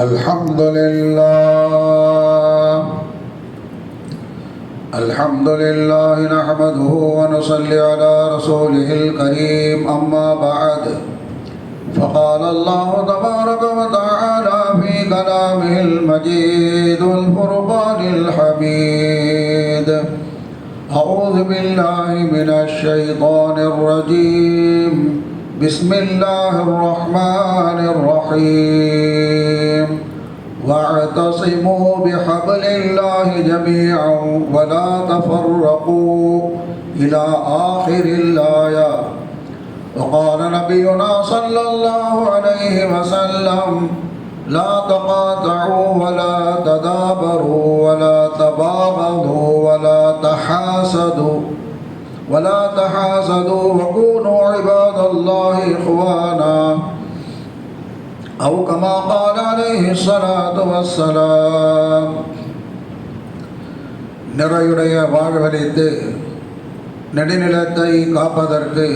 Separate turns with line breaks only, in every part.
الحمد لله الحمد لله نحمده ونصلي على رسوله الكريم أما بعد فقال الله تبارك وتعالى في كلامه المجيد الفرقان الحميد أعوذ بالله من الشيطان الرجيم بسم الله الرحمن الرحيم واعتصموا بحبل الله جميعا ولا تفرقوا إلى آخر الآية وقال نبينا صلى الله عليه وسلم لا تقاطعوا ولا تدابروا ولا تباغضوا ولا تحاسدوا ولا تحاسدوا وكونوا عباد الله إخوانا أو كما قال عليه الصلاة والسلام நிறையுடைய வாழ்வழித்து நெடுநிலத்தை காப்பதற்கு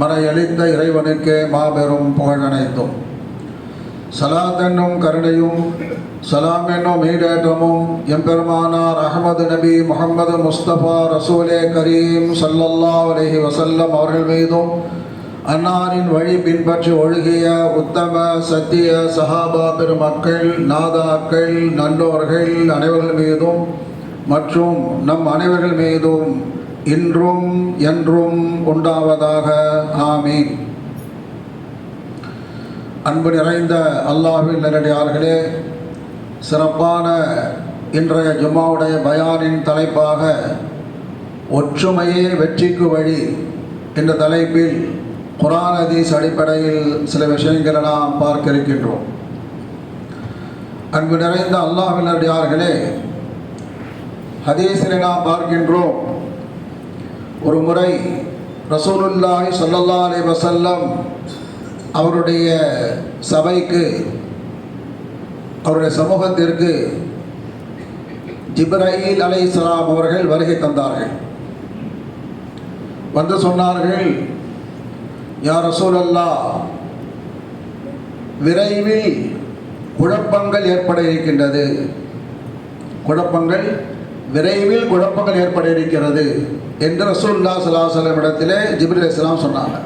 மறையளித்த இறைவனுக்கே மாபெரும் புகழனைத்தோம் சலாத் என்னும் கருணையும் சலாம் என்னும் ஈடேற்றமும் எம்பெருமானார் அகமது நபி முகமது முஸ்தபா ரசூலே கரீம் சல்லல்லா அலஹி வசல்லம் அவர்கள் மீதும் அன்னாரின் வழி பின்பற்றி ஒழுகிய உத்தம சத்திய சஹாபா பெருமக்கள் நாதாக்கள் நல்லோர்கள் அனைவர்கள் மீதும் மற்றும் நம் அனைவர்கள் மீதும் இன்றும் என்றும் உண்டாவதாக ஆமீன் அன்பு நிறைந்த அல்லாஹின் நேரடியார்களே சிறப்பான இன்றைய ஜும்மாவுடைய பயானின் தலைப்பாக ஒற்றுமையே வெற்றிக்கு வழி என்ற தலைப்பில் குரான் அதீஸ் அடிப்படையில் சில விஷயங்களை நாம் பார்க்க இருக்கின்றோம் அன்பு நிறைந்த அல்லாஹினடியார்களே ஹதீஸில் நாம் பார்க்கின்றோம் ஒரு முறை ரசூலுல்லாஹி சொல்லல்லா அலி வசல்லம் அவருடைய சபைக்கு அவருடைய சமூகத்திற்கு ஜிப்ரஹீல் அலை இஸ்லாம் அவர்கள் வருகை தந்தார்கள் வந்து சொன்னார்கள் யா ரசூலல்லா விரைவில் குழப்பங்கள் ஏற்பட இருக்கின்றது குழப்பங்கள் விரைவில் குழப்பங்கள் ஏற்பட இருக்கிறது என்று ரசூல்லா சலாஹலம் இடத்திலே ஜிபிர் இஸ்லாம் சொன்னாங்க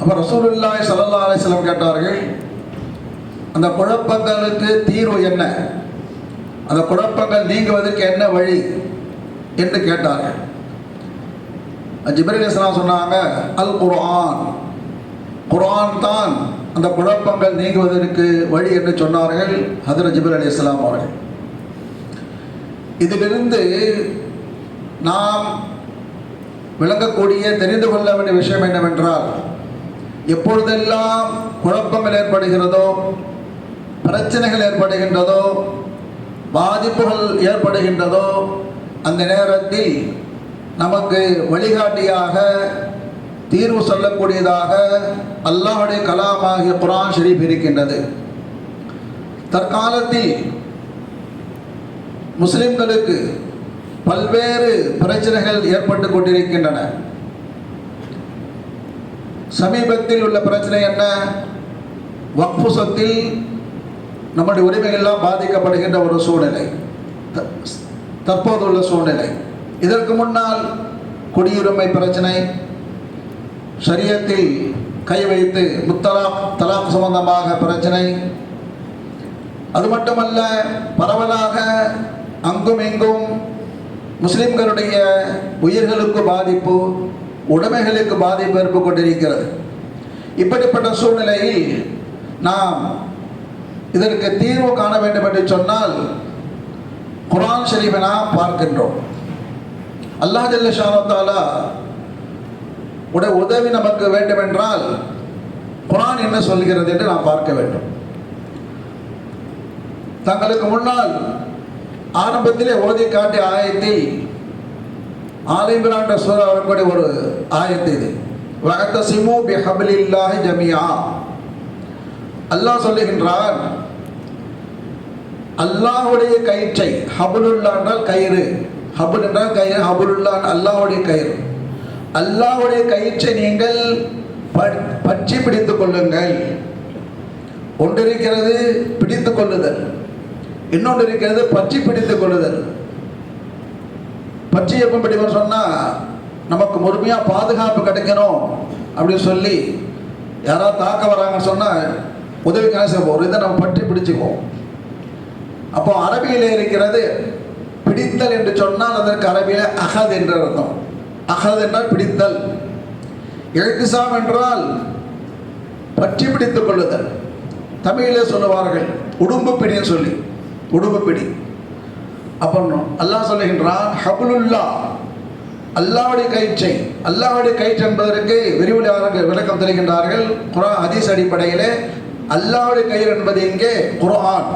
அப்போ ரசூலுல்லாய் சலல்லா அலிஸ்லாம் கேட்டார்கள் அந்த குழப்பங்களுக்கு தீர்வு என்ன அந்த குழப்பங்கள் நீங்குவதற்கு என்ன வழி என்று கேட்டார்கள் ஜிபரில் இஸ்லாம் சொன்னாங்க அல் குரான் குரான் தான் அந்த குழப்பங்கள் நீங்குவதற்கு வழி என்று சொன்னார்கள் ஹதரத் ஜிபர் அலி இஸ்லாம் அவர்கள் இதிலிருந்து நாம் விளங்கக்கூடிய தெரிந்து கொள்ள வேண்டிய விஷயம் என்னவென்றால் எப்பொழுதெல்லாம் குழப்பங்கள் ஏற்படுகிறதோ பிரச்சனைகள் ஏற்படுகின்றதோ பாதிப்புகள் ஏற்படுகின்றதோ அந்த நேரத்தில் நமக்கு வழிகாட்டியாக தீர்வு சொல்லக்கூடியதாக அல்லாஹுடைய கலாமாகிய குரான் ஷெரீப் இருக்கின்றது தற்காலத்தில் முஸ்லிம்களுக்கு பல்வேறு பிரச்சனைகள் ஏற்பட்டு கொண்டிருக்கின்றன சமீபத்தில் உள்ள பிரச்சனை என்ன வக்ஃபு சொத்தில் நம்முடைய உரிமைகள்லாம் பாதிக்கப்படுகின்ற ஒரு சூழ்நிலை தற்போதுள்ள சூழ்நிலை இதற்கு முன்னால் குடியுரிமை பிரச்சனை சரியத்தில் கை வைத்து முத்தலாக் தலாக் சம்பந்தமாக பிரச்சனை அது மட்டுமல்ல பரவலாக அங்கும் இங்கும் முஸ்லிம்களுடைய உயிர்களுக்கு பாதிப்பு உடைமைகளுக்கு பாதிப்பு ஏற்பு கொண்டிருக்கிறது இப்படிப்பட்ட சூழ்நிலையில் நாம் இதற்கு தீர்வு காண வேண்டும் என்று சொன்னால் குரான் ஷெரீஃபை நாம் பார்க்கின்றோம் அல்லாஹ் ஜல்ல உடைய உதவி நமக்கு வேண்டும் என்றால் குரான் என்ன சொல்கிறது என்று நாம் பார்க்க வேண்டும் தங்களுக்கு முன்னால் ஆரம்பத்திலே ஓதி காட்டிய ஆயத்தில் ஆலிபிரான் சூரா அவர்களுடைய ஒரு ஆயத்து இது வகத்த சிமோ பி ஜமியா அல்லாஹ் சொல்லுகின்றான் அல்லாஹுடைய கயிற்றை ஹபுலுல்லா என்றால் கயிறு ஹபுல் என்றால் கயிறு ஹபுல்லான் அல்லாவுடைய கயிறு அல்லாவுடைய கயிற்றை நீங்கள் பற்றி பிடித்துக் கொள்ளுங்கள் ஒன்று இருக்கிறது பிடித்து கொள்ளுதல் இன்னொன்று இருக்கிறது பற்றி பிடித்துக் கொள்ளுதல் பற்றி எப்போ பிடிக்கும் சொன்னால் நமக்கு முழுமையாக பாதுகாப்பு கிடைக்கணும் அப்படின்னு சொல்லி யாராவது தாக்க வராங்கன்னு சொன்னால் உதவிக்கான செய்வோம் ஒரு இதை நம்ம பற்றி பிடிச்சிக்குவோம் அப்போ அரபியில் இருக்கிறது பிடித்தல் என்று சொன்னால் அதற்கு அரபியில் அகத் என்ற அர்த்தம் அகத் என்றால் பிடித்தல் எழுதிசாம் என்றால் பற்றி பிடித்துக் கொள்ளுதல் தமிழிலே சொல்லுவார்கள் உடும்பு பிடின்னு சொல்லி உடும்பு பிடி அப்போ அல்லாஹ் சொல்லுகின்றான் ஹபுலுல்லா அல்லாவுடைய கயிற்சை அல்லாவுடைய கயிற்று என்பதற்கு விரிவுரையாளர்கள் விளக்கம் தருகின்றார்கள் குரான் ஹதீஸ் அடிப்படையிலே அல்லாவுடைய கயிறு என்பது இங்கே குரான்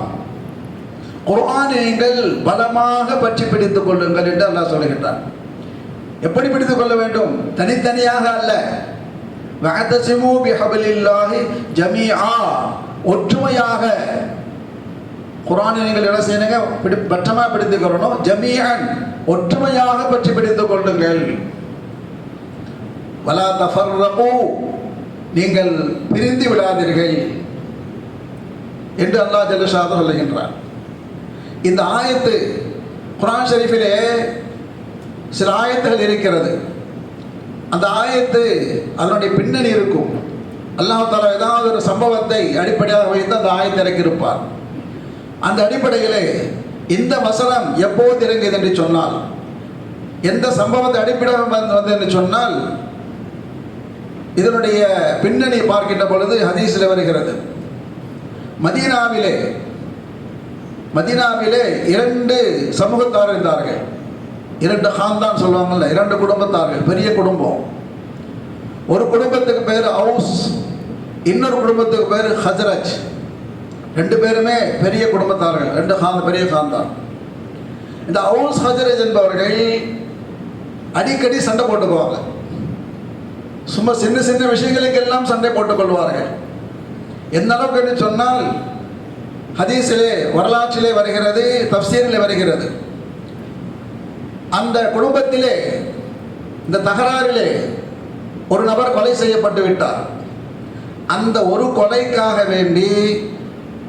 குரானை நீங்கள் பலமாக பற்றி பிடித்துக் கொள்ளுங்கள் என்று அல்லாஹ் சொல்லுகின்றான் எப்படி பிடித்துக் கொள்ள வேண்டும் தனித்தனியாக அல்ல வஹதசிமு பிஹபிலில்லாஹி ஜமீஆ ஒற்றுமையாக குரானை நீங்கள் என்ன செய்யணுங்க பிடி பற்றமாக பிடித்துக் கொள்ளணும் ஜமீஅன் ஒற்றுமையாக பற்றி பிடித்துக் கொள்ளுங்கள் வலா தஃபர்ரபு நீங்கள் பிரிந்து விடாதீர்கள் என்று அல்லாஹ் ஜல்லஷாதம் சொல்லுகின்றார் இந்த ஆயத்து குரான் ஷெரீஃபிலே சில ஆயத்துகள் இருக்கிறது அந்த ஆயத்து அதனுடைய பின்னணி இருக்கும் அல்லாஹால ஏதாவது ஒரு சம்பவத்தை அடிப்படையாக வைத்து அந்த ஆயத்தை இறக்கியிருப்பார் அந்த அடிப்படையிலே இந்த வசனம் எப்போது இறங்குது என்று சொன்னால் எந்த சம்பவத்தை அடிப்படையாக வந்து என்று சொன்னால் இதனுடைய பின்னணி பார்க்கின்ற பொழுது ஹதீஸில் வருகிறது மதீனாவிலே மதினாவிலே இரண்டு சமூகத்தார் இருந்தார்கள் இரண்டு ஹாந்தான் சொல்லுவாங்கல்ல இரண்டு குடும்பத்தார்கள் பெரிய குடும்பம் ஒரு குடும்பத்துக்கு பேர் ஹவுஸ் இன்னொரு குடும்பத்துக்கு பேர் ஹஜரஜ் ரெண்டு பேருமே பெரிய குடும்பத்தார்கள் ரெண்டு ஹான் பெரிய ஹாந்தான் இந்த ஹவுஸ் ஹஜரஜ் என்பவர்கள் அடிக்கடி சண்டை போட்டுக்குவாங்க சும்மா சின்ன சின்ன விஷயங்களுக்கு எல்லாம் சண்டை போட்டுக் கொள்வார்கள் எந்த அளவுக்கு சொன்னால் ஹதீஸிலே வரலாற்றிலே வருகிறது தப்சீரிலே வருகிறது அந்த குடும்பத்திலே இந்த தகராறிலே ஒரு நபர் கொலை செய்யப்பட்டு விட்டார் அந்த ஒரு கொலைக்காக வேண்டி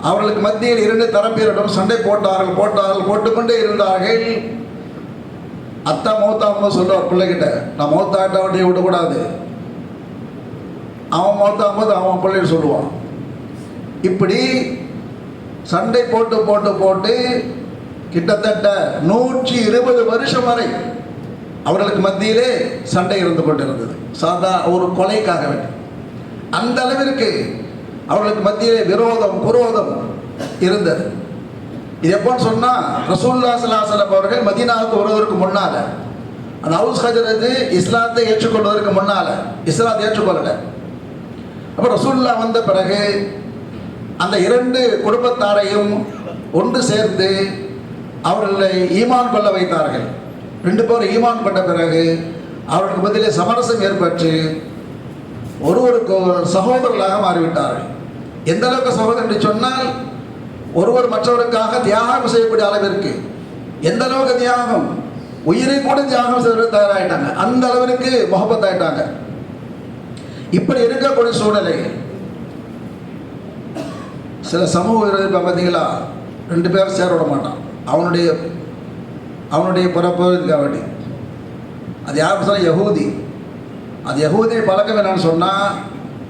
அவர்களுக்கு மத்தியில் இரண்டு தரப்பினரிடம் சண்டை போட்டார்கள் போட்டார்கள் போட்டுக்கொண்டே இருந்தார்கள் அத்தா மௌத்தா சொல்ற பிள்ளைகிட்ட நான் மௌத்தா ஆட்டாவட்டையும் விடக்கூடாது அவன் மௌத்தா போது அவன் பிள்ளைகள் சொல்லுவான் இப்படி சண்டை போட்டு போட்டு போட்டு கிட்டத்தட்ட நூற்றி இருபது வருஷம் வரை அவர்களுக்கு மத்தியிலே சண்டை இருந்து கொண்டிருந்தது சாதா ஒரு கொலைக்காக வேண்டும் அந்த அளவிற்கு அவர்களுக்கு மத்தியிலே விரோதம் குரோதம் இருந்தது இது எப்போன்னு சொன்னால் ரசூல்லா சலாசலம் அவர்கள் மதீனாவுக்கு வருவதற்கு முன்னால் அந்த ஹவுஸ் ஹஜரது இஸ்லாத்தை ஏற்றுக்கொள்வதற்கு முன்னால் இஸ்லாத்தை ஏற்றுக்கொள்ளலை அப்போ ரசூல்லா வந்த பிறகு அந்த இரண்டு குடும்பத்தாரையும் ஒன்று சேர்ந்து அவர்களை ஈமான் கொள்ள வைத்தார்கள் ரெண்டு பேரும் ஈமான் கொண்ட பிறகு அவர்களுக்கு பதிலே சமரசம் ஏற்பட்டு ஒருவருக்கு ஒரு சகோதரர்களாக மாறிவிட்டார்கள் எந்த அளவுக்கு சகோதரர் என்று சொன்னால் ஒருவர் மற்றவருக்காக தியாகம் செய்யக்கூடிய அளவிற்கு எந்த அளவுக்கு தியாகம் உயிரை கூட தியாகம் செய்வதற்கு தயாராகிட்டாங்க அந்த அளவிற்கு முகப்பத்தாயிட்டாங்க இப்படி இருக்கக்கூடிய சூழ்நிலை சில சமூக விரோதி இப்போ பார்த்தீங்களா ரெண்டு பேரும் சேர விட மாட்டான் அவனுடைய அவனுடைய பிறப்புக்காக வேண்டி அது யார் சொன்னால் யகூதி அது யகூதியை பழக்கம் என்னன்னு சொன்னால்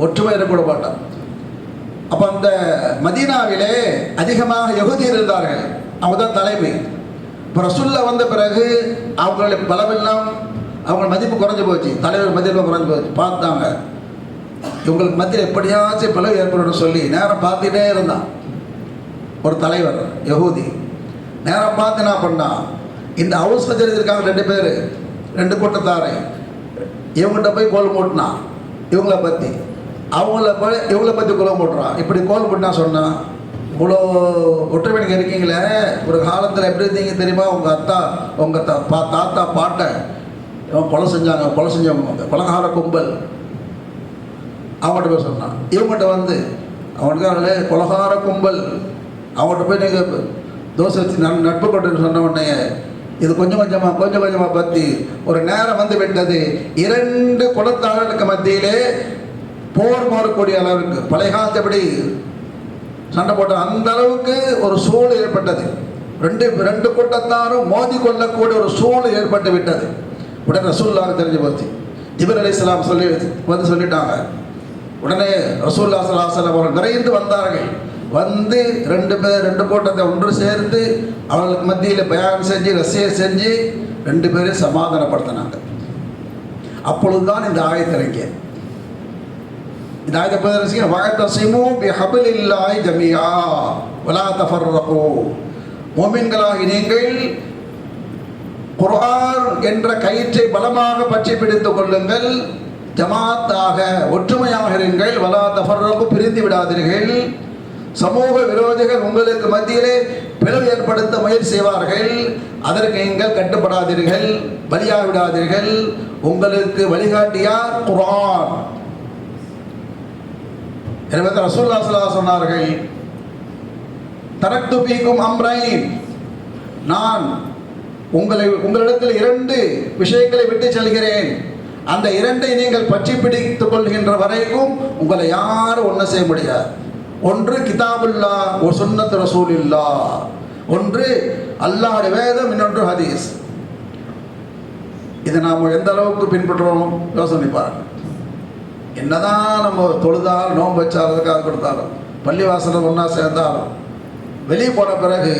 ஒற்றுமை இருக்கக்கூட மாட்டான் அப்போ அந்த மதீனாவிலே அதிகமாக யகுதியர் இருந்தார்கள் அவங்க தான் தலைமை இப்போ வந்த பிறகு அவங்களுடைய பலமெல்லாம் அவங்க மதிப்பு குறைஞ்சி போச்சு தலைவர் மதிப்பு குறைஞ்சி போச்சு பார்த்தாங்க இவங்களுக்கு மத்தியில் எப்படியாச்சும் பிளவு ஏற்படும் சொல்லி நேரம் பார்த்துட்டே இருந்தான் ஒரு தலைவர் யகூதி நேரம் பார்த்து என்ன பண்ணான் இந்த ஹவுஸ் வச்சிருக்காங்க ரெண்டு பேர் ரெண்டு கூட்டத்தாரை இவங்கிட்ட போய் கோல் போட்டினான் இவங்கள பற்றி அவங்கள போய் இவங்கள பற்றி குலம் போட்டுறான் இப்படி கோல் போட்டினா சொன்னான் இவ்வளோ ஒற்றுமை இருக்கீங்களே ஒரு காலத்தில் எப்படி இருந்தீங்க தெரியுமா உங்கள் அத்தா உங்கள் தா பா தாத்தா பாட்டை கொலை செஞ்சாங்க கொலை செஞ்சவங்க பலகார கும்பல் அவன்கிட்ட போய் சொன்னான் இவங்ககிட்ட வந்து அவனுக்கு அதில் கொலகார கும்பல் அவன்கிட்ட போய் நீங்கள் தோசை நான் நட்பு கொண்டு சொன்ன உடனே இது கொஞ்சம் கொஞ்சமாக கொஞ்சம் கொஞ்சமாக பற்றி ஒரு நேரம் வந்து விட்டது இரண்டு குலத்தாளர்களுக்கு மத்தியிலே போர் மாறக்கூடிய அளவுக்கு பழைய காலத்தபடி சண்டை போட்ட அந்த அளவுக்கு ஒரு சூழல் ஏற்பட்டது ரெண்டு ரெண்டு கூட்டத்தாரும் மோதி கொள்ளக்கூடிய ஒரு சூழல் ஏற்பட்டு விட்டது உடனே சூழலாக தெரிஞ்சு போச்சு ஜிபர் அலி இஸ்லாம் சொல்லி வந்து சொல்லிட்டாங்க உடனே ரசூல்லா சலாஹலம் அவர்கள் விரைந்து வந்தார்கள் வந்து ரெண்டு பேர் ரெண்டு கூட்டத்தை ஒன்று சேர்த்து அவர்களுக்கு மத்தியில் பயான் செஞ்சு ரசியை செஞ்சு ரெண்டு பேரும் சமாதானப்படுத்தினாங்க அப்பொழுதுதான் இந்த ஆயத்திறங்க இந்த ஆயத்தை பதினரசிங்க வகத்தசிமு இல்லாய் ஜமியா வலா தஃபர் ரகோ நீங்கள் குர்ஆன் என்ற கயிற்றை பலமாக பற்றி பிடித்துக் கொள்ளுங்கள் ஜமாத்தாக ஒற்றுமையாக இருங்கள் வலா தஃபர்ரப்பு பிரிந்து விடாதீர்கள் சமூக விரோதிகள் உங்களுக்கு மத்தியிலே பிளவு ஏற்படுத்த முயற்சி செய்வார்கள் அதற்கு நீங்கள் கட்டுப்படாதீர்கள் பலியாக விடாதீர்கள் உங்களுக்கு வழிகாட்டியார் குரான் ரசூல்லா சொல்லா சொன்னார்கள் தரத்து பீக்கும் அம்ரைன் நான் உங்களை உங்களிடத்தில் இரண்டு விஷயங்களை விட்டு செல்கிறேன் அந்த இரண்டை நீங்கள் பற்றி பிடித்துக் கொள்கின்ற வரைக்கும் உங்களை யாரும் ஒன்றும் செய்ய முடியாது ஒன்று கிதாபுல்லா ஒரு சுன்னத் ரசூல் இல்லா ஒன்று அல்லாஹுடைய வேதம் இன்னொன்று ஹதீஸ் இதை நாம் எந்த அளவுக்கு பின்பற்றுறோம் யோசனை பாருங்க என்னதான் நம்ம தொழுதால் நோம்பு வச்சாலும் காது கொடுத்தாலும் பள்ளிவாசலில் ஒன்றா சேர்ந்தாலும் வெளியே போன பிறகு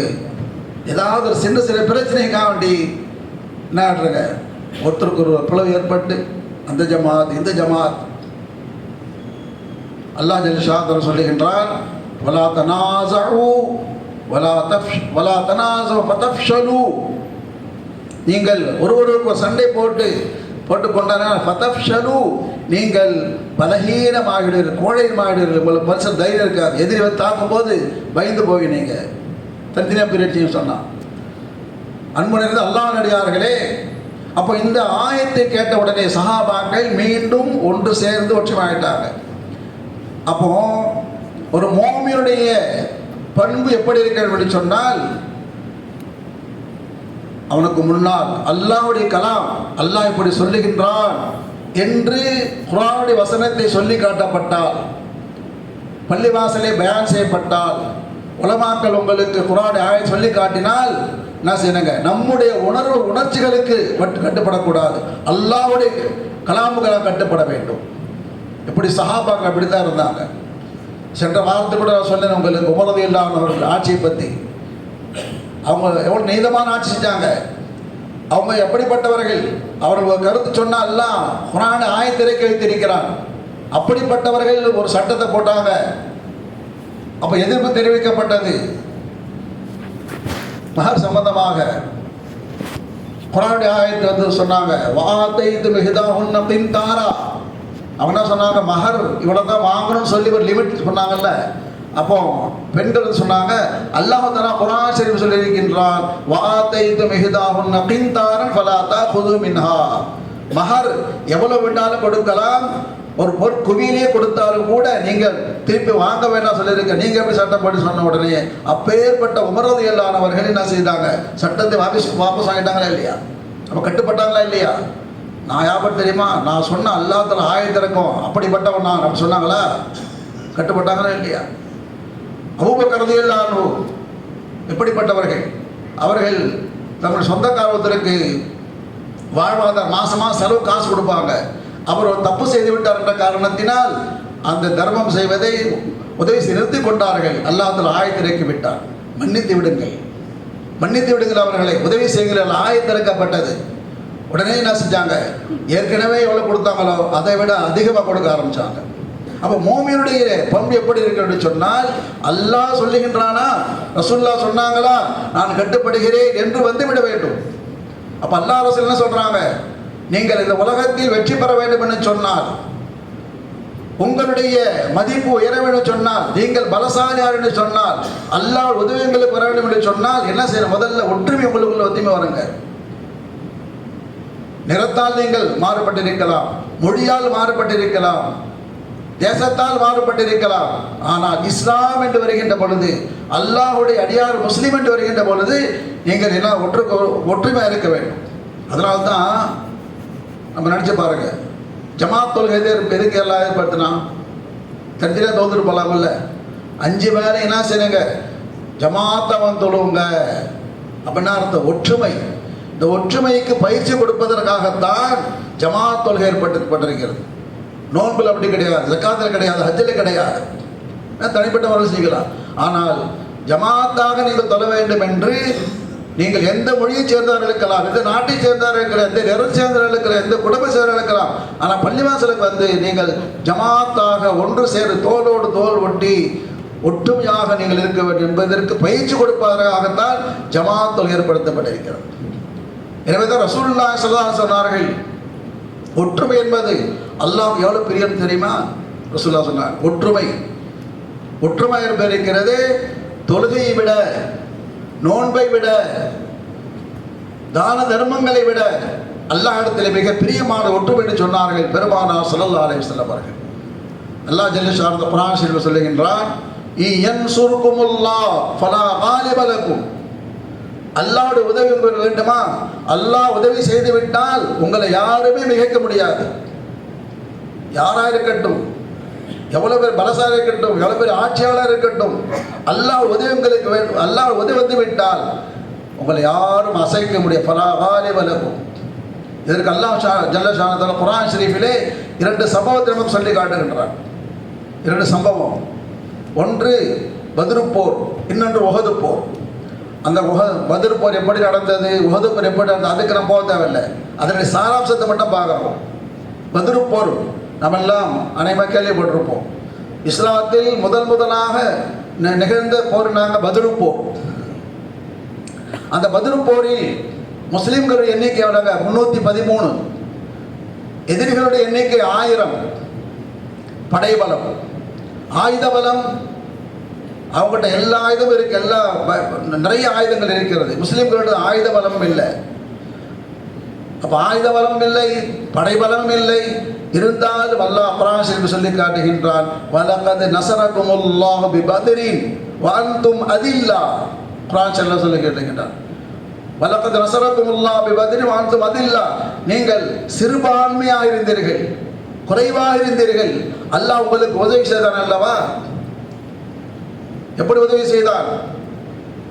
ஏதாவது ஒரு சின்ன சிறு பிரச்சனைக்காக வேண்டி என்ன ஒருத்தருக்கு ஒரு பிளவு ஏற்பட்டு அந்த ஜமாத் இந்த ஜமாத் அல்லா ஜல்ஷாதர் சொல்லுகின்றார் வலா தனாசு வலா தப் வலா தனாசு நீங்கள் ஒருவருக்கு சண்டை போட்டு போட்டுக்கொண்டால் ஃபதப் ஷலு நீங்கள் பலகீனமாகிடுவீர்கள் கோழையமாகிடுவீர்கள் உங்களுக்கு மனுஷன் தைரியம் இருக்காது எதிரி தாக்கும் போது பயந்து போய் நீங்கள் தனித்தனியாக பிரியும் சொன்னான் அன்பு நிறைந்த அல்லாஹ் நடிகார்களே அப்போ இந்த ஆயத்தை கேட்ட உடனே சஹாபாக்கள் மீண்டும் ஒன்று சேர்ந்து ஒற்றுமாயிட்டாங்க அப்போ ஒரு மோமியனுடைய பண்பு எப்படி இருக்கிறது சொன்னால் அவனுக்கு முன்னால் அல்லாவுடைய கலாம் அல்லாஹ் இப்படி சொல்லுகின்றான் என்று குரானுடைய வசனத்தை சொல்லி காட்டப்பட்டால் பள்ளிவாசலே பயான் செய்யப்பட்டால் உலமாக்கள் உங்களுக்கு குரானுடைய ஆய சொல்லி காட்டினால் என்ன செய்யணுங்க நம்முடைய உணர்வு உணர்ச்சிகளுக்கு மட்டும் கட்டுப்படக்கூடாது அல்லாவுடைய கலாமுகளாக கட்டுப்பட வேண்டும் எப்படி சஹாபாக்கள் அப்படிதான் இருந்தாங்க சென்ற வாரத்தை கூட சொன்னேன் உங்களுக்கு உமரது இல்லாதவர்கள் ஆட்சியை பற்றி அவங்க எவ்வளோ நீதமான ஆட்சி செஞ்சாங்க அவங்க எப்படிப்பட்டவர்கள் அவர்கள் கருத்து சொன்னால் எல்லாம் குரான ஆயத்திரைக்கு வைத்திருக்கிறான் அப்படிப்பட்டவர்கள் ஒரு சட்டத்தை போட்டாங்க அப்போ எதிர்ப்பு தெரிவிக்கப்பட்டது மகர் சம்பந்தமாக குரானுடைய ஆயத்தை வந்து சொன்னாங்க வாத்தை மிகுதா உன்னத்தின் தாரா அவங்க சொன்னாங்க மகர் இவ்வளோ தான் வாங்கணும்னு சொல்லி ஒரு லிமிட் சொன்னாங்கல்ல அப்போ பெண்கள் சொன்னாங்க அல்லாஹ் தலா குரான் ஷரீஃப் சொல்லியிருக்கின்றான் வாத்தை மிகுதா உன்னத்தின் தாரன் ஃபலாத்தா புது மின்ஹா மகர் எவ்வளவு வேண்டாலும் கொடுக்கலாம் ஒரு பொற்குவியிலே கொடுத்தாலும் கூட நீங்கள் திருப்பி வாங்க வேண்டாம் சொல்லியிருக்க நீங்க எப்படி சட்டம் போட்டு சொன்ன உடனே அப்பேற்பட்ட உமரது என்ன செய்தாங்க சட்டத்தை வாபஸ் வாபஸ் ஆகிட்டாங்களா இல்லையா நம்ம கட்டுப்பட்டாங்களா இல்லையா நான் யாபர் தெரியுமா நான் சொன்ன அல்லாத்துல ஆயத்திறக்கும் அப்படிப்பட்டவன் நான் நம்ம சொன்னாங்களா கட்டுப்பட்டாங்களா இல்லையா அவங்க கருதி எப்படிப்பட்டவர்கள் அவர்கள் சொந்த காரணத்திற்கு வாழ்வாதார மாசமா செலவு காசு கொடுப்பாங்க அவர் தப்பு செய்து விட்டார் என்ற காரணத்தினால் அந்த தர்மம் செய்வதை உதவி நிறுத்தி கொண்டார்கள் அல்லாஹத்தில் ஆயத்திறக்கி விட்டார் மன்னித்து விடுங்கள் மன்னித்து விடுங்கள் அவர்களை உதவி செய்கிற ஆயத்திறக்கப்பட்டது உடனே என்ன செஞ்சாங்க ஏற்கனவே எவ்வளோ கொடுத்தாங்களோ அதை விட அதிகமாக கொடுக்க ஆரம்பித்தாங்க அப்போ மோமியனுடைய பண்பு எப்படி இருக்கிறது சொன்னால் அல்லாஹ் சொல்லுகின்றானா ரசுல்லா சொன்னாங்களா நான் கட்டுப்படுகிறேன் என்று வந்து விட வேண்டும் அப்போ அல்லா ரசூல் என்ன சொல்கிறாங்க நீங்கள் இந்த உலகத்தில் வெற்றி பெற வேண்டும் என்று சொன்னால் உங்களுடைய மதிப்பு உயர வேண்டும் சொன்னால் நீங்கள் பலசாலியார் என்று சொன்னால் அல்லாஹ் உதவிகளுக்கு பெற வேண்டும் என்று சொன்னால் என்ன செய்யணும் முதல்ல ஒற்றுமை உங்களுக்குள்ள ஒத்துமை வருங்க நிறத்தால் நீங்கள் மாறுபட்டிருக்கலாம் மொழியால் மாறுபட்டிருக்கலாம் தேசத்தால் மாறுபட்டிருக்கலாம் ஆனால் இஸ்லாம் என்று வருகின்ற பொழுது அல்லாஹுடைய அடியார் முஸ்லீம் என்று வருகின்ற பொழுது நீங்கள் எல்லாம் ஒற்றுக்கு ஒற்றுமையாக இருக்க வேண்டும் அதனால்தான் நம்ம நினச்சி பாருங்க ஜமாத் தொல்கை பெருங்க எல்லாம் படுத்தினா தனித்தனியாக தோத்துட்டு போகலாமில்ல அஞ்சு பேரை என்ன செய்யுங்க ஜமாத்தவன் தொழுவுங்க அப்படின்னா அர்த்த ஒற்றுமை இந்த ஒற்றுமைக்கு பயிற்சி கொடுப்பதற்காகத்தான் ஜமாத் தொல்கை ஏற்பட்டு பட்டிருக்கிறது நோன்பில் அப்படி கிடையாது ஜக்காத்தில் கிடையாது ஹஜ்ஜில் கிடையாது தனிப்பட்ட முறையில் செய்யலாம் ஆனால் ஜமாத்தாக நீங்கள் தொழ வேண்டும் என்று நீங்கள் எந்த மொழியை சேர்ந்தவர்கள் இருக்கலாம் எந்த நாட்டை சேர்ந்தவர்கள் இருக்கலாம் எந்த நிறம் சேர்ந்தவர்கள் இருக்கலாம் எந்த குடும்ப சேர்ந்தவர்கள் இருக்கலாம் ஆனால் பள்ளிவாசலுக்கு வந்து நீங்கள் ஜமாத்தாக ஒன்று சேர்ந்து தோளோடு தோல் ஒட்டி ஒற்றுமையாக நீங்கள் இருக்க வேண்டும் என்பதற்கு பயிற்சி கொடுப்பதற்காகத்தான் ஜமாத்தல் ஏற்படுத்தப்பட்டிருக்கிறது எனவே தான் ரசூல்லா சல்லா சொன்னார்கள் ஒற்றுமை என்பது அல்லாஹ் எவ்வளோ பிரியம் தெரியுமா ரசூல்லா சொன்னார் ஒற்றுமை ஒற்றுமை என்பது இருக்கிறது தொழுகையை விட நோன்பை விட தான தர்மங்களை விட அல்லாஹிடத்தில் மிக பிரியமான ஒற்றுமை சொன்னார்கள் பெருமானார் பெருமானா சல்லா அலி செல்லம் அவர்கள் அல்லா ஜல்லிஷாரத புராணசில் சொல்லுகின்றார் அல்லாவோட உதவி பெற வேண்டுமா அல்லாஹ் உதவி செய்து விட்டால் உங்களை யாருமே மிகைக்க முடியாது யாராக இருக்கட்டும் எவ்வளோ பேர் பலசாக இருக்கட்டும் எவ்வளோ பேர் ஆட்சியாளர் இருக்கட்டும் அல்லாஹ் உதவி உங்களுக்கு வேண்டும் அல்லா உதவி வந்து விட்டால் உங்களை யாரும் அசைக்க முடியும் பலாகாலி வலகும் இதற்கு அல்லாஹ் ஷா ஜல்ல ஷானத்தில் குரான் ஷரீஃபிலே இரண்டு சம்பவத்தை நமக்கு சொல்லி காட்டுகின்றார் இரண்டு சம்பவம் ஒன்று பதிருப்போர் இன்னொன்று உகது போர் அந்த உக பதிர் போர் எப்படி நடந்தது உகது போர் எப்படி நடந்தது அதுக்கு நம்ம போக தேவையில்லை அதனுடைய சாராம்சத்தை மட்டும் பார்க்குறோம் பதிருப்போர் நம்மெல்லாம் அனைவரும் கேள்விப்பட்டிருப்போம் இஸ்லாத்தில் முதல் முதலாக நிகழ்ந்த போர் நாங்கள் பதிலும் போர் அந்த பதிலும் போரில் முஸ்லீம்கள் எண்ணிக்கை எவ்வளவு முன்னூற்றி பதிமூணு எதிரிகளுடைய எண்ணிக்கை ஆயிரம் படைபலம் ஆயுத பலம் அவங்ககிட்ட எல்லா ஆயுதமும் இருக்கு எல்லா நிறைய ஆயுதங்கள் இருக்கிறது முஸ்லீம்களோட ஆயுத பலம் இல்லை அப்போ ஆயுத பலம் இல்லை படைபலம் இல்லை இருந்தாலும் அல்லாஹ் குரான் என்று சொல்லி காட்டுகின்றான் வலகத நசரக்கும் அல்லாஹ் பி பத்ரின் வாந்தும் அதில்லா குரான் ஷரீஃப் சொல்லி கேட்டுகின்றான் வலகத நசரக்கும் அல்லாஹ் பி பத்ரின் வாந்தும் அதில்லா நீங்கள் சிறுபான்மையாக இருந்தீர்கள் குறைவாக இருந்தீர்கள் அல்லாஹ் உங்களுக்கு உதவி செய்தான் அல்லவா எப்படி உதவி செய்தான்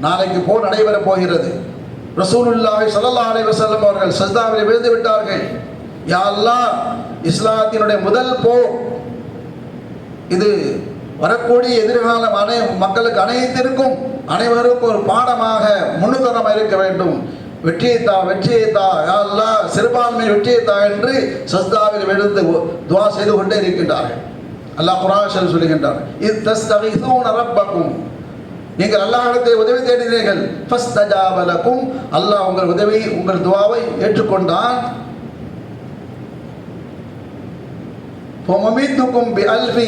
நாளைக்கு போர் நடைபெறப் போகிறது ரசூலுல்லாஹி சல்லல்லாஹு அலைஹி வஸல்லம் அவர்கள் சஜ்தாவில் விழுந்து விட்டார்கள் யாழ்லா இஸ்லாத்தினுடைய முதல் போ இது வரக்கூடிய எதிர்கால அனை மக்களுக்கு அனைத்திற்கும் அனைவருக்கும் ஒரு பாடமாக முன்னுதரம் இருக்க வேண்டும் வெற்றியை தா வெற்றியை தா யாழ்லா சிறுபான்மை வெற்றியை தா என்று சஸ்தாவில் விழுந்து துவா செய்து கொண்டே இருக்கின்றார்கள் அல்லாஹ் குரான் சொல்லுகின்றார் இது தஸ் தகைசூன் அரப்பக்கும் நீங்கள் அல்லாஹிடத்தை உதவி தேடினீர்கள் ஃபஸ்ட் தஜாவலக்கும் அல்லாஹ் உங்கள் உதவி உங்கள் துவாவை ஏற்றுக்கொண்டான் பி بألف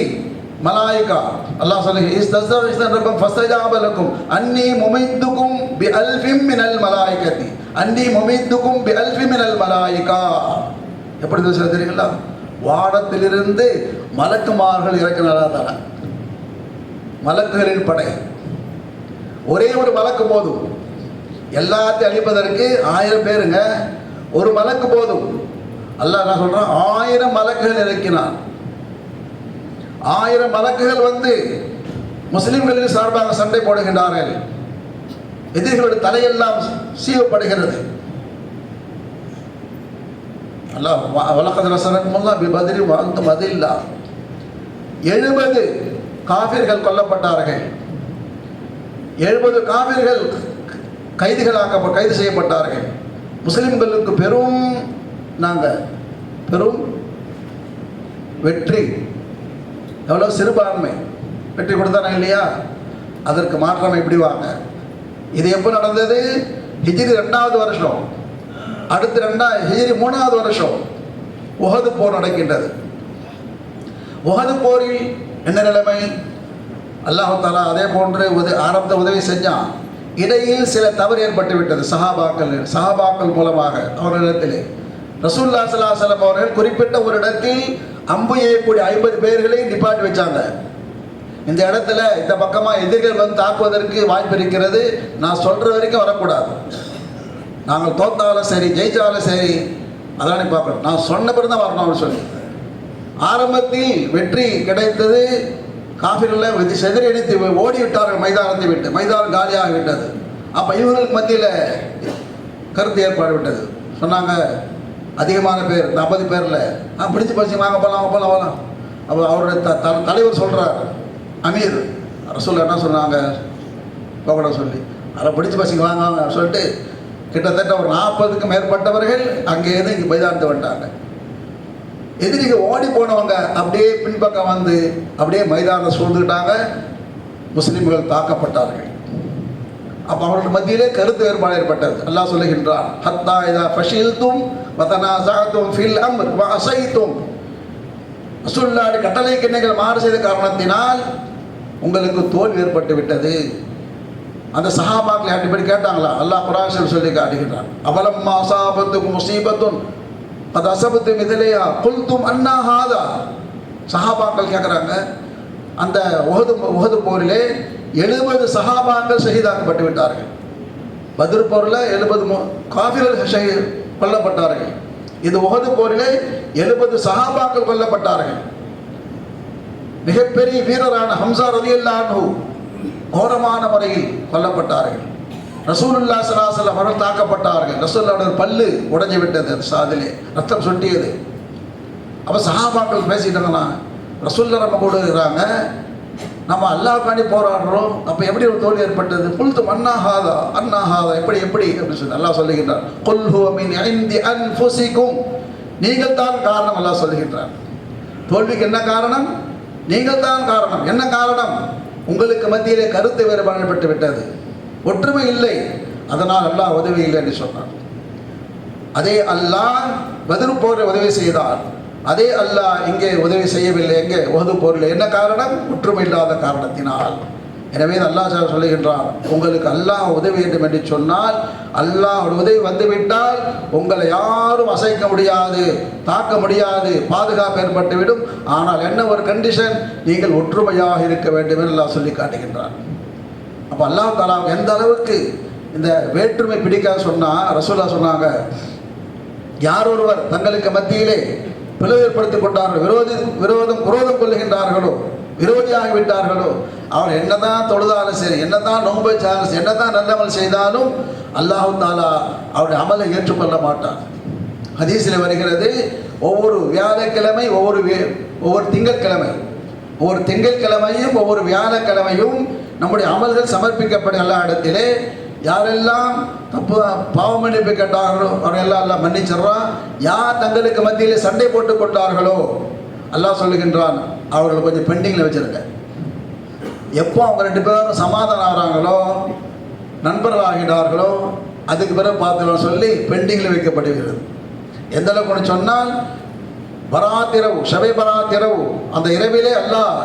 மலாய்கா அல்லாஹ் சொல்லுங்க இஸ் தஸ்தர் இஸ்தன் ரப்பம் ஃபஸ்தஜாப லக்கும் அன்னி முமித்துக்கும் பி அல்ஃபிம் மினல் மலாய்கத்தி அன்னி முமித்துக்கும் பி அல்ஃபி மினல் மலாய்கா எப்படி சொல்ல தெரியுங்களா வானத்திலிருந்து மலக்குமார்கள் இறக்கிறாரா தானே மலக்குகளின் படை ஒரே ஒரு மலக்கு போதும் எல்லாத்தையும் அழிப்பதற்கு ஆயிரம் பேருங்க ஒரு மலக்கு போதும் அல்ல நான் சொல்றேன் ஆயிரம் மலக்குகள் இறக்கினான் ஆயிரம் மலக்குகள் வந்து முஸ்லிம்களின் சார்பாக சண்டை போடுகின்றார்கள் எதிரிகளுடைய தலையெல்லாம் சீவப்படுகிறது அல்லாஹ் வழக்கது ரசனக்குமெல்லாம் பதிரி வாழ்ந்து மதில்லா எழுபது காவிர்கள் கொல்லப்பட்டார்கள் எழுபது காவிர்கள் கைதிகளாக கைது செய்யப்பட்டார்கள் முஸ்லிம்களுக்கு பெரும் நாங்கள் பெரும் வெற்றி எவ்வளோ சிறுபான்மை வெற்றி கொடுத்தாங்க இல்லையா அதற்கு மாற்றம் எப்படி வாங்க இது எப்போ நடந்தது ஹிஜிரி ரெண்டாவது வருஷம் அடுத்து ரெண்டா ஹிஜிரி மூணாவது வருஷம் உகது போர் நடக்கின்றது உகது போரில் என்ன நிலைமை தாலா அதே போன்று உத ஆரம்ப உதவி செஞ்சான் இடையில் சில தவறு ஏற்பட்டு விட்டது சஹாபாக்கள் சஹாபாக்கள் மூலமாக அவர்களிடத்திலே ரசூல்லா சல்லா சலம் அவர்கள் குறிப்பிட்ட ஒரு இடத்தில் அம்பு எய்யக்கூடிய ஐம்பது பேர்களை நிப்பாட்டி வச்சாங்க இந்த இடத்துல இந்த பக்கமாக எதிர்கள் வந்து தாக்குவதற்கு வாய்ப்பு இருக்கிறது நான் சொல்கிற வரைக்கும் வரக்கூடாது நாங்கள் தோத்தாலும் சரி ஜெயிச்சாலும் சரி அதான் பார்க்கணும் நான் சொன்ன பிறகு வரணும் அப்படின்னு சொல்லி ஆரம்பத்தில் வெற்றி கிடைத்தது காஃபிரில் வெற்றி செதறடித்து ஓடிவிட்டார்கள் மைதானத்தை விட்டு மைதானம் காலியாக விட்டது அப்போ இவர்களுக்கு மத்தியில் கருத்து ஏற்பாடு விட்டது சொன்னாங்க அதிகமான பேர் நாற்பது பேரில் நான் பிடிச்சி பசி வாங்க போகலாம் வாங்க போகலாம் போகலாம் அப்போ அவருடைய த தலைவர் சொல்கிறார் அமீர் ரசூல் என்ன சொன்னாங்க போகட சொல்லி அதை பிடிச்சி பசிங்க வாங்க சொல்லிட்டு கிட்டத்தட்ட ஒரு நாற்பதுக்கும் மேற்பட்டவர்கள் அங்கேயிருந்து இங்கே பைதாந்து வந்துட்டாங்க எதிரிகள் ஓடி போனவங்க அப்படியே பின்பக்கம் வந்து அப்படியே மைதானம் சூழ்ந்துக்கிட்டாங்க முஸ்லீம்கள் தாக்கப்பட்டார்கள் அப்போ அவர்கள் மத்தியிலே கருத்து வேறுபாடு ஏற்பட்டது அல்லாஹ் சொல்லுகின்றான் ஹத்தா இதா ஃபஷில்தும் வதனாசாத்தும் ஃபில் அம்ர் வ அசைத்தும் அசுல்லாடு கட்டளைக்கு நீங்கள் மாறு செய்த காரணத்தினால் உங்களுக்கு தோல்வி ஏற்பட்டு விட்டது அந்த சஹாபாக்கள் யார்ட்டு பேர் கேட்டாங்களா அல்லாஹ் குரான் சொல்லி காட்டுகின்றான் அவலம் சாபத்துக்கும் முசீபத்தும் அது அசபத்தும் இதிலேயா குல்தும் அண்ணா ஹாதா சஹாபாக்கள் கேட்குறாங்க அந்த உகது உகது போரிலே எழுபது சகாபாங்கள் ஷஹீதாக்கப்பட்டு விட்டார்கள் பதிர் போரில் எழுபது காஃபிர்கள் கொல்லப்பட்டார்கள் இது உகது போரிலே எழுபது சகாபாக்கள் கொல்லப்பட்டார்கள் மிகப்பெரிய வீரரான ஹம்சா ரவி கோரமான முறையில் கொல்லப்பட்டார்கள் ரசூலுல்லா சலாசல் அவர்கள் தாக்கப்பட்டார்கள் ரசூல்லோட பல்லு உடஞ்சி விட்டது சாதிலே ரத்தம் சுட்டியது அப்போ சஹாபாக்கள் பேசிட்டாங்கண்ணா ரசூல்லா நம்ம கூட இருக்கிறாங்க நம்ம அல்லாவுக்காண்டி போராடுறோம் அப்போ எப்படி ஒரு தோல்வி ஏற்பட்டது புல்து மண்ணாகாதா அண்ணாகாதா எப்படி எப்படி அப்படின்னு சொல்லி நல்லா சொல்லுகின்றார் கொல்ஹு மீன் ஐந்தி அன்புசிக்கும் நீங்கள் தான் காரணம் அல்லா சொல்லுகின்றார் தோல்விக்கு என்ன காரணம் நீங்கள் தான் காரணம் என்ன காரணம் உங்களுக்கு மத்தியிலே கருத்து வேறுபாடு பெற்று விட்டது ஒற்றுமை இல்லை அதனால் அல்லாஹ் உதவி இல்லை என்று சொன்னார் அதே அல்லாஹ் பதில் போரை உதவி செய்தார் அதே அல்லாஹ் இங்கே உதவி செய்யவில்லை எங்கே உகது போரில் என்ன காரணம் ஒற்றுமை இல்லாத காரணத்தினால் எனவே அல்லாஹ் சார் சொல்லுகின்றார் உங்களுக்கு அல்லாஹ் உதவி வேண்டும் என்று சொன்னால் அல்லாஹோட உதவி வந்துவிட்டால் உங்களை யாரும் அசைக்க முடியாது தாக்க முடியாது பாதுகாப்பு ஏற்பட்டுவிடும் ஆனால் என்ன ஒரு கண்டிஷன் நீங்கள் ஒற்றுமையாக இருக்க வேண்டும் என்று அல்லாஹ் சொல்லி காட்டுகின்றார் அப்போ அல்லாஹ் தாலா எந்த அளவுக்கு இந்த வேற்றுமை பிடிக்காது சொன்னால் ரசூல்லா சொன்னாங்க யார் ஒருவர் தங்களுக்கு மத்தியிலே பிளவேற்படுத்திக் கொண்டார்கள் விரோதி விரோதம் குரோதம் கொள்ளுகின்றார்களோ விரோதியாகி விட்டார்களோ அவர் என்னதான் தொழுதாலும் சரி என்னதான் நோன்பு வச்சாலும் என்னதான் நல்லமல் செய்தாலும் அல்லாஹு தாலா அவருடைய அமலை ஏற்றுக்கொள்ள மாட்டார் ஹதீசில் வருகிறது ஒவ்வொரு வியாழக்கிழமை ஒவ்வொரு ஒவ்வொரு திங்கட்கிழமை ஒவ்வொரு திங்கட்கிழமையும் ஒவ்வொரு வியாழக்கிழமையும் நம்முடைய அமல்கள் சமர்ப்பிக்கப்படும் எல்லா இடத்திலே யாரெல்லாம் தப்பு பாவ மன்னிப்பு கேட்டார்களோ அவரையெல்லாம் அல்ல மன்னிச்சிடுறான் யார் தங்களுக்கு மத்தியில் சண்டை போட்டு கொண்டார்களோ அல்லாஹ் சொல்லுகின்றான் அவர்களை கொஞ்சம் பெண்டிங்கில் வச்சுருங்க எப்போ அவங்க ரெண்டு பேரும் சமாதானம் ஆகிறாங்களோ நண்பர்கள் ஆகிட்டார்களோ அதுக்கு பிறகு பார்த்துக்கலாம் சொல்லி பெண்டிங்கில் வைக்கப்படுகிறது எந்த அளவுக்கு சொன்னால் பராத்திரவு ஷபை பராத்திரவு அந்த இரவிலே அல்லாஹ்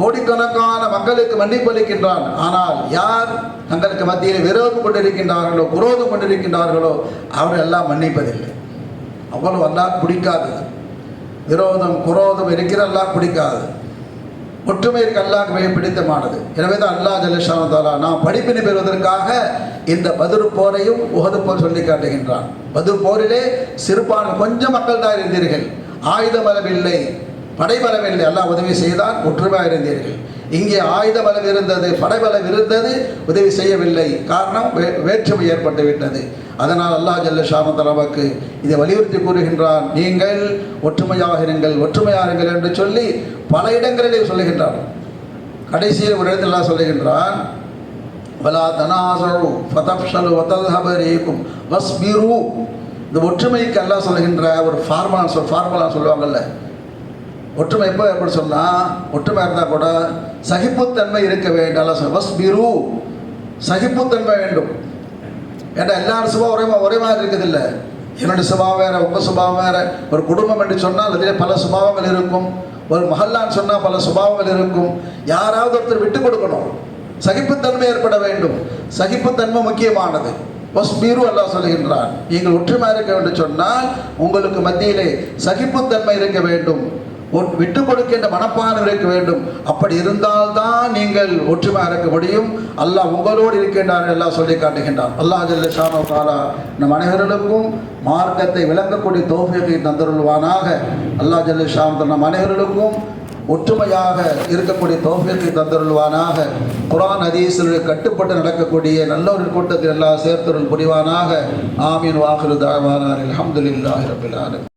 கோடிக்கணக்கான மக்களுக்கு அளிக்கின்றான் ஆனால் யார் தங்களுக்கு மத்தியில் விரோதம் கொண்டிருக்கின்றார்களோ குரோதம் கொண்டிருக்கின்றார்களோ அவர்கள் எல்லாம் மன்னிப்பதில்லை அவ்வளவு எல்லாம் பிடிக்காது விரோதம் குரோதம் இருக்கிற எல்லாம் பிடிக்காது ஒற்றுமை இருக்க அல்லாக்கு மிக பிடித்தமானது எனவே தான் அல்லாஹ் தாலா நாம் படிப்பினை பெறுவதற்காக இந்த பதில் போரையும் உகது போர் சொல்லி காட்டுகின்றான் பதில் போரிலே சிறுபான் கொஞ்சம் மக்கள் தான் இருந்தீர்கள் ஆயுதம் அளவில்லை படைபலம் இல்லை எல்லாம் உதவி செய்தான் ஒற்றுமையாக இருந்தீர்கள் இங்கே ஆயுத பலம் இருந்தது படைபலம் இருந்தது உதவி செய்யவில்லை காரணம் வே வேற்றுமை ஏற்பட்டு விட்டது அதனால் அல்லாஹ் ஜல்ல ஷாமத் நமக்கு இதை வலியுறுத்தி கூறுகின்றார் நீங்கள் ஒற்றுமையாக இருங்கள் ஒற்றுமையாக இருங்கள் என்று சொல்லி பல இடங்களிலே சொல்லுகின்றார் கடைசியில் ஒரு இடத்தில் எல்லாம் சொல்லுகின்றான் இந்த ஒற்றுமைக்கு எல்லாம் சொல்லுகின்ற ஒரு ஃபார்முலா சொல் ஃபார்முலா சொல்லுவாங்கல்ல ஒற்றுமை எப்போ எப்படி சொன்னால் ஒற்றுமை இருந்தால் கூட சகிப்புத்தன்மை இருக்க வேண்டும் நல்லா சொல் பீரு சகிப்புத்தன்மை வேண்டும் ஏன்னா எல்லாரும் சுபா ஒரே ஒரே மாதிரி இல்லை என்னுடைய சுபாவம் வேறு உப சுபாவம் வேறு ஒரு குடும்பம் என்று சொன்னால் அதிலே பல சுபாவங்கள் இருக்கும் ஒரு மகல்லான்னு சொன்னால் பல சுபாவங்கள் இருக்கும் யாராவது ஒருத்தர் விட்டு கொடுக்கணும் சகிப்புத்தன்மை ஏற்பட வேண்டும் சகிப்புத்தன்மை முக்கியமானது பஸ்மீரு அல்லா சொல்கின்றான் நீங்கள் ஒற்றுமை இருக்க வேண்டும் சொன்னால் உங்களுக்கு மத்தியிலே சகிப்புத்தன்மை இருக்க வேண்டும் உன் விட்டு கொடுக்கின்ற மனப்பானம் இருக்க வேண்டும் அப்படி இருந்தால்தான் நீங்கள் ஒற்றுமை அறக்க முடியும் அல்லாஹ் உங்களோடு இருக்கின்றான் எல்லாம் சொல்லி காட்டுகின்றான் அல்லாஹ் ஜல்ல ஷானோ காலா நம் அனைவர்களுக்கும் மார்க்கத்தை விளங்கக்கூடிய தோஃபியை தந்தருள்வானாக அல்லாஹ் ஜல்ல ஷாம் நம் அனைவர்களுக்கும் ஒற்றுமையாக இருக்கக்கூடிய தோஃபியத்தை தந்தருள்வானாக குரான் அதீசருடைய கட்டுப்பட்டு நடக்கக்கூடிய நல்ல ஒரு கூட்டத்தில் எல்லாம் சேர்த்தருள் புரிவானாக ஆமீன் வாக்குறு தாழ்வானார் அலமதுல்லாஹிரபிலான